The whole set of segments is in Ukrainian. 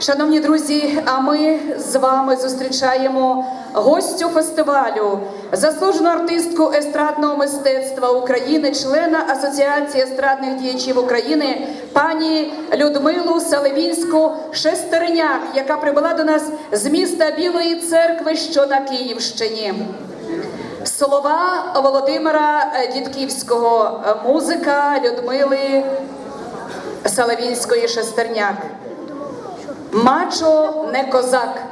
Шановні друзі, а ми з вами зустрічаємо гостю фестивалю, заслужену артистку естрадного мистецтва України, члена Асоціації естрадних діячів України, пані Людмилу Саливінську Шестерняк, яка прибула до нас з міста Білої церкви, що на Київщині. Слова Володимира е, Дідківського, музика Людмили Салавінської Шестерняк. Мачо не козак.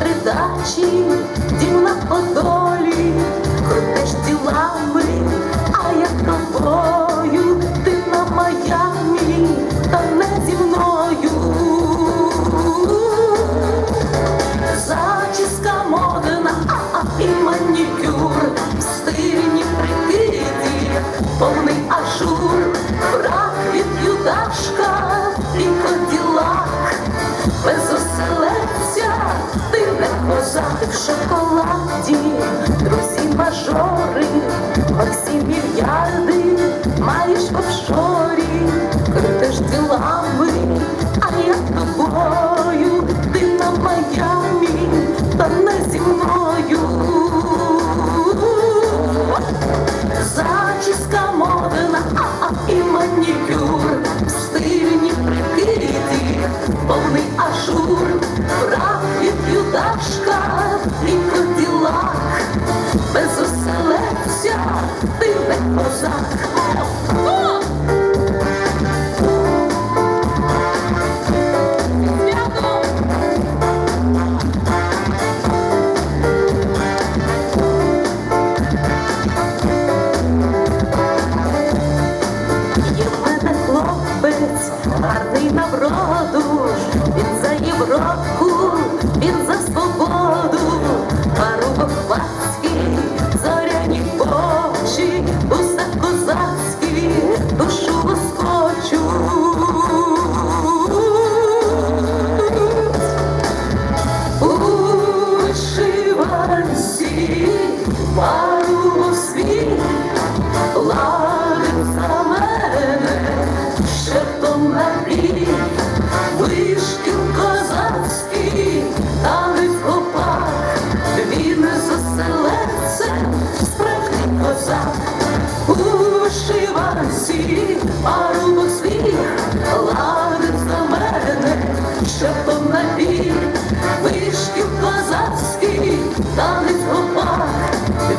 Маєш три дачі, дім на подолі, крутиш тілами, шоколаді, друзі мажори, всі мільярди маєш офшорі, крутиш ділами,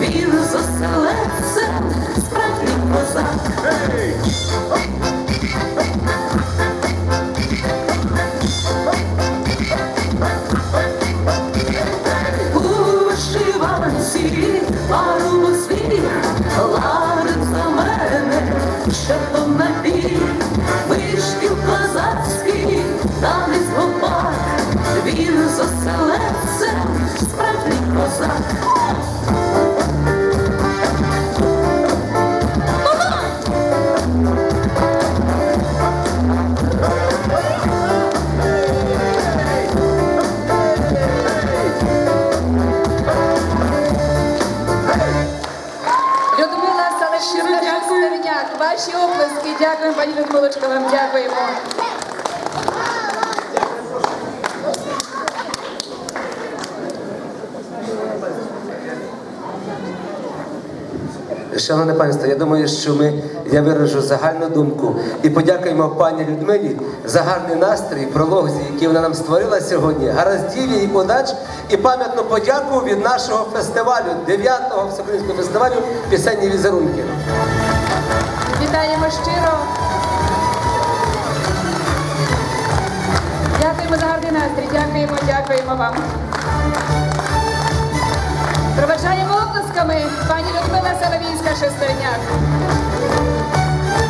він з оселедцем, справжній козак, у Ваші оплески. Дякуємо, пані Людмилочка, вам дякуємо. Шановне панство, я думаю, що ми я виражу загальну думку і подякуємо пані Людмилі за гарний настрій, прологзі, який вона нам створила сьогодні. Гараздів і удач і пам'ятну подяку від нашого фестивалю, 9-го всеукраїнського фестивалю пісенні візерунки. Вітаємо щиро. Дякуємо за гарний настрій. Дякуємо, дякуємо вам. Пробачаємо оплесками пані Людмила Соловійська Шестерняк.